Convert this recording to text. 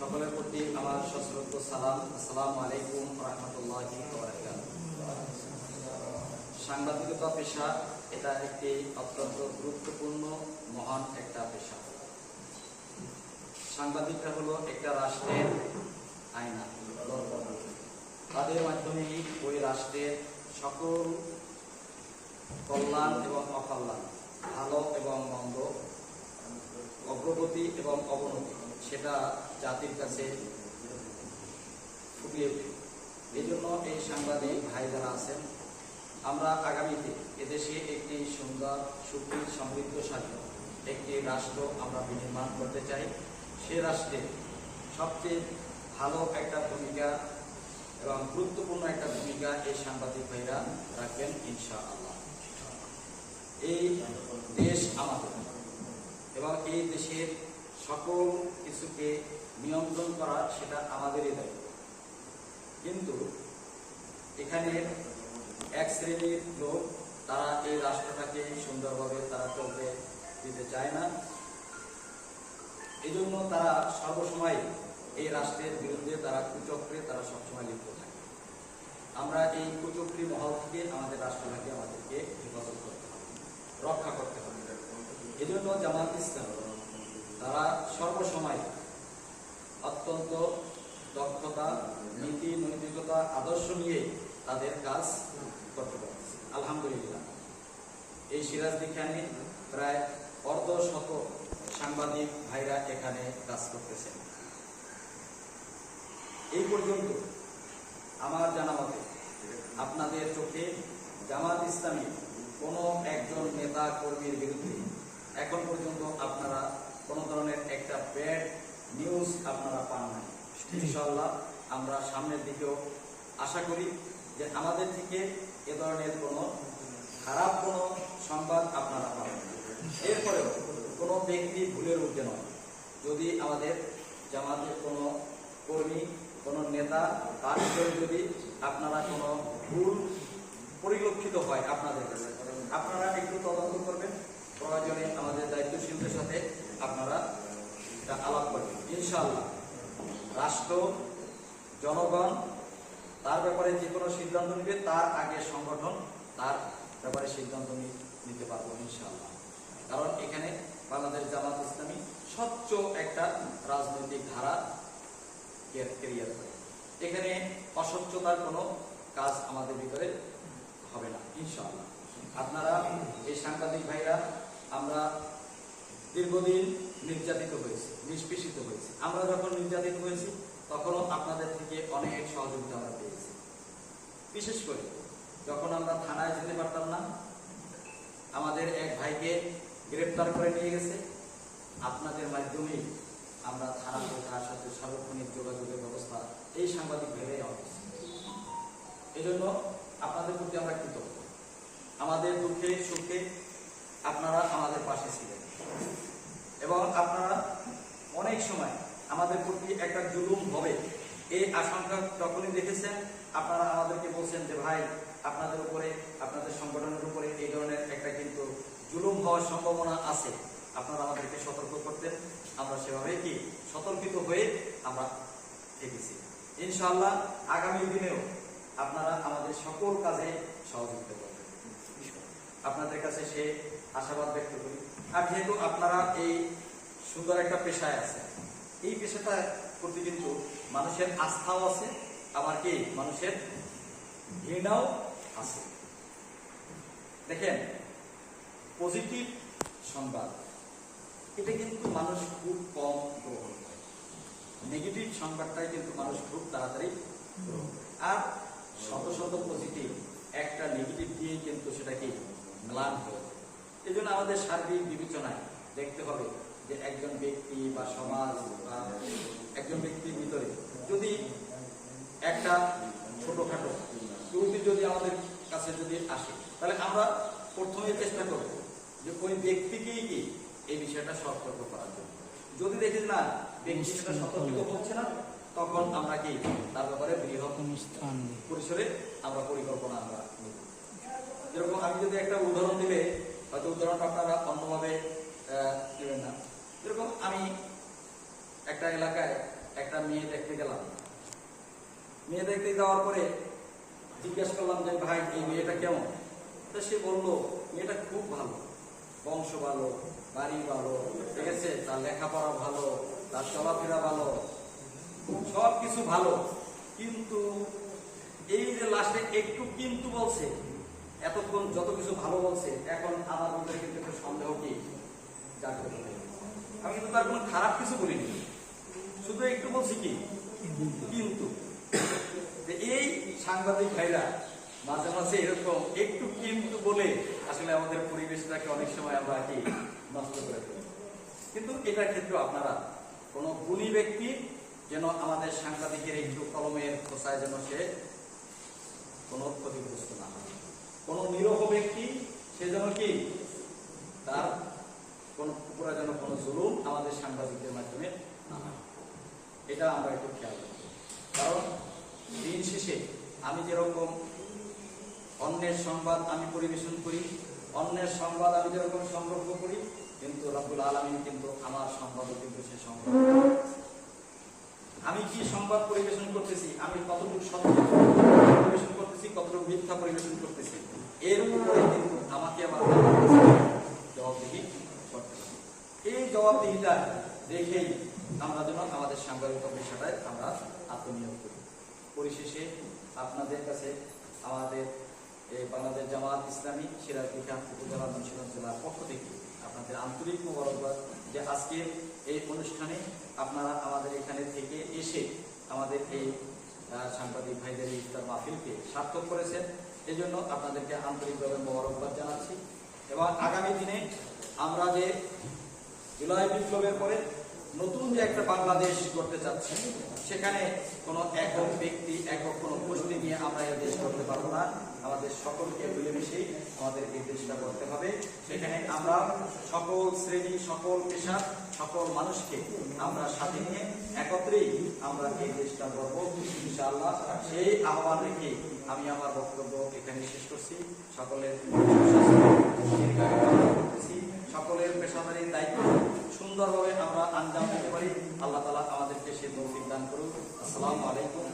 সকলের প্রতি আমার সশ্রদ্ধ সালাম। আসসালামু আলাইকুম রহমতুল্লাহ সাংবাদিকতা পেশা, এটা একটি অত্যন্ত গুরুত্বপূর্ণ, মহান একটা পেশা। সাংবাদিকরা হলো একটা রাষ্ট্রের আয়না, তাদের মাধ্যমে ওই রাষ্ট্রের সকল কল্যাণ এবং অকল্যাণ, ভালো এবং মন্দ, অগ্রগতি এবং অবনতি সেটা জাতির কাছে ফুটিয়ে ওঠে। এই জন্য এই সাংবাদিক ভাই যারা আছেন, আমরা আগামীতে এদেশে একটি সুন্দর, সুখী, সমৃদ্ধশালী একটি রাষ্ট্র আমরা বিনির্মাণ করতে চাই। সে রাষ্ট্রে সবচেয়ে ভালো একটা ভূমিকা এবং গুরুত্বপূর্ণ একটা ভূমিকা এই সাংবাদিক ভাইরা রাখবেন ইনশা আল্লাহ এই দেশ আমাদের এবং এই দেশের সকল কিছুকে নিয়ন্ত্রণ করা সেটা আমাদেরই দায়িত্ব। কিন্তু এখানে এক শ্রেণির লোক, তারা এই রাষ্ট্রটাকে সুন্দরভাবে তারা চলতে দিতে চায় না। এই জন্য তারা সর্বসময় এই রাষ্ট্রের বিরুদ্ধে তারা কুচক্রে তারা সবসময় লিপ্ত থাকে। আমরা এই কুচক্রি মহল থেকে আমাদের রাষ্ট্রটাকে আমাদেরকে হেফাজত করতে হবে, রক্ষা করতে হবে। এই জন্য জামাত ইসলাম তারা সর্বসময় অত্যন্ত দক্ষতা, নীতি, নৈতিকতা, আদর্শ নিয়ে তাদের কাজ করতে পারছে আলহামদুলিল্লাহ। এই সিরাজদি খানে প্রায় অর্ধ শত সাংবাদিক ভাইরা এখানে কাজ করতেছেন। এই পর্যন্ত আমার জানা মতে আপনাদের চোখে জামাত ইসলামী কোনো একজন নেতা কর্মীর বিরুদ্ধে এখন পর্যন্ত আপনারা কোনো ধরনের একটা ব্যাড নিউজ আপনারা পান নাই। ইনশাল্লাহ আমরা সামনের দিকেও আশা করি যে আমাদের থেকে এ ধরনের কোনো খারাপ কোনো সংবাদ আপনারা পাবেন না। এরপরেও কোনো ব্যক্তি ভুলের ঊর্ধ্বে নয়। যদি আমাদের জামাতের কোনো কর্মী কোনো নেতা তার যদি আপনারা কোনো ভুল পরিলক্ষিত হয় আপনাদের কাছে আপনারা একটু তদন্ত করবেন। প্রয়োজনে আমাদের দায়িত্বশীলদের সাথে আপনারা এটা আলাপ করবেন। ইনশাআল্লাহ, রাষ্ট্র, জনগণ, তার ব্যাপারে যে কোনো সিদ্ধান্ত নেবে, তার আগে সংগঠন, তার ব্যাপারে সিদ্ধান্ত নিতে পারব ইনশাআল্লাহ। কারণ এখানে বাংলাদেশ জামাত ইসলামী স্বচ্ছ একটা রাজনৈতিক ধারা ক্রিয়ার করে। এখানে অস্বচ্ছতার কোনো কাজ আমাদের ভিতরে হবে না, ইনশাআল্লাহ। আপনারা, এই সাংবাদিক ভাইরা, আমরা দীর্ঘদিন নির্যাতিত হয়েছি, নিষ্পেষিত হয়েছি। আমরা যখন নির্যাতিত হয়েছি, তখনও আপনাদের থেকে অনেক সহযোগিতা আমরা পেয়েছি। বিশেষ করে যখন আমরা থানায় যেতে পারতাম না, আমাদের এক ভাইকে গ্রেপ্তার করে নিয়ে গেছে। আপনাদের মাধ্যমেই আমরা থানা তার সাথে সার্বক্ষণিক যোগাযোগের ব্যবস্থা এই সাংবাদিক ভাইরাই অফিস। এই জন্য আপনাদের প্রতি আমরা কৃতজ্ঞ। আমাদের দুঃখে সুখে আপনারা আমাদের পাশে ছিলেন। এবং আপনারা অনেক সময় আমাদের প্রতি একটা জুলুম হবে। এই আশঙ্কা যখনই দেখেছেন, আপনারা আমাদেরকে বলছেন যে, ভাই, আপনাদের উপরে, আপনাদের সংগঠনের উপরে এই ধরনের একটা কিন্তু জুলুম হওয়ার সম্ভাবনা আছে। আপনারা আমাদেরকে সতর্ক করতেন। আমরা সেভাবে কি সতর্কিত হয়ে আমরা থেকেছি। ইনশাআল্লাহ, আগামী দিনেও আপনারা আমাদের সকল কাজে সহযোগিতা করবেন। আপনাদের কাছে সে আশাবাদ ব্যক্ত করি। আর যেহেতু আপনারা এই সুন্দর একটা পেশায় আছে এই পেশাটা প্রতি কিন্তু মানুষের আস্থাও আছে, আবার কি মানুষের ঘৃণাও আছে। দেখেন পজিটিভ সংবাদ, এটা কিন্তু মানুষ খুব কম গ্রহণ করে। নেগেটিভ সংবাদটাই কিন্তু মানুষ খুব তাড়াতাড়ি গ্রহণ করে। আর শত শত পজিটিভ একটা নেগেটিভ দিয়েই কিন্তু সেটাকে ম্লান হয়ে এই আমাদের সার্বিক বিবেচনায় দেখতে হবে যে একজন ব্যক্তি বা সমাজ বা একজন ব্যক্তির ভিতরে যদি একটা ছোটখাটো ত্রুটি যদি আমাদের কাছে যদি আসে তাহলে আমরা প্রথমে চেষ্টা করব যে ওই ব্যক্তিকেই কি এই বিষয়টা সতর্ক করার জন্য। যদি দেখি না ব্যক্তি সেটা সতর্কিত হচ্ছে না তখন আমরা কি তার ব্যাপারে বৃহৎ স্থান পরিসরে আমরা পরিকল্পনা আমরা নিব। যেরকম আমি যদি একটা উদাহরণ দিলে হয়তো উদাহরণটা আপনারা অন্যভাবে নেবেন না। যেরকম আমি একটা এলাকায় একটা মেয়ে দেখতে গেলাম। মেয়ে দেখতে যাওয়ার পরে জিজ্ঞেস করলাম যে, ভাই, এই মেয়েটা কেমন? তো সে বলল, মেয়েটা খুব ভালো, বংশ ভালো, বাড়ি ভালো, ঠিক আছে? তার লেখাপড়া ভালো, তার চলাফেরা ভালো সব কিছু ভালো। কিন্তু এই যে লাস্টে একটু কিন্তু বলছে এতক্ষণ যত কিছু ভালো বলছে, এখন আমার মধ্যে কিন্তু একটু সন্দেহ কি? আমি কিন্তু তার কোনো খারাপ কিছু বলিনি। শুধু একটু বলছি কি? কিন্তু এই সাংবাদিক ভাইরা মাঝে মাঝে এরকম একটু কিন্তু বলে আসলে আমাদের পরিবেশটাকে অনেক সময় আমরা কি নষ্ট করে ফেলি। কিন্তু এটার ক্ষেত্রে আপনারা কোনো গুণী ব্যক্তি যেন আমাদের সাংবাদিকের একটু কলমের খোসায় যেন সে কোনো ক্ষতিগ্রস্ত না হয়। কোনো নিরহ ব্যক্তি, সে যেন কি? তার কোন উপরে যেন কোনো জুলুম আমাদের সাংবাদিকদের মাধ্যমে না হয়। এটা আমরা একটু খেয়াল রাখব কারণ দিন শেষে আমি যেরকম অন্যের সংবাদ আমি পরিবেশন করি, অন্যের সংবাদ আমি যেরকম সংগ্রহ করি, কিন্তু রব্বুল আলমিন কিন্তু আমার সংবাদও কিন্তু সে সংগ্রহ আমি কি সংবাদ পরিবেশন করতেছি? আমি কতটুকু সত্য পরিবেশন করতেছি, কতটুকু মিথ্যা পরিবেশন করতেছি? এর উপরে কিন্তু আমাকে আমার জবাবদিহি করতে এই জবাবদিহিটা রেখেই আমরা যেন আমাদের সাংবাদিকতা পেশাটায় আমরা আত্মনিয়োগ করি। পরিশেষে আপনাদের কাছে আমাদের বাংলাদেশ জামাত ইসলামী সিরাজদিঘা উপজেলা মুন্সিগঞ্জ জেলার পক্ষ থেকে আপনাদের আন্তরিক মোবারকবাদ যে আজকে এই অনুষ্ঠানে আপনারা আমাদের এখানে থেকে এসে আমাদের এই সাংবাদিক ভাইদের ইফতার মাহফিলকে সার্থক করেছেন। এই জন্য আপনাদেরকে আন্তরিকভাবে মোবারকবাদ জানাচ্ছি। এবং আগামী দিনে আমরা যে জুলাই বিপ্লবের পরে নতুন যে একটা বাংলাদেশ করতে চাচ্ছি, সেখানে কোনো একক ব্যক্তি, একক কোনো গোষ্ঠী নিয়ে আমরা এই দেশ করতে পারব না। আমাদের সকলকে মিলেমিশেই আমাদের এই দেশটা করতে হবে। সেখানে আমরা সকল শ্রেণি, সকল পেশা সকল মানুষকে আমরা সাথে নিয়ে একত্রেই আমরা এই দেশটা করব ইনশাআল্লাহ সেই আহ্বান রেখে আমি আমার বক্তব্য এখানে শেষ করছি সকলের সকলের পেশাদারি দায়িত্ব সুন্দরভাবে আমরা আঞ্জাম দিতে পারি। আল্লাহ তালা আমাদেরকে সে তৌফিক দান করুন আসসালামু আলাইকুম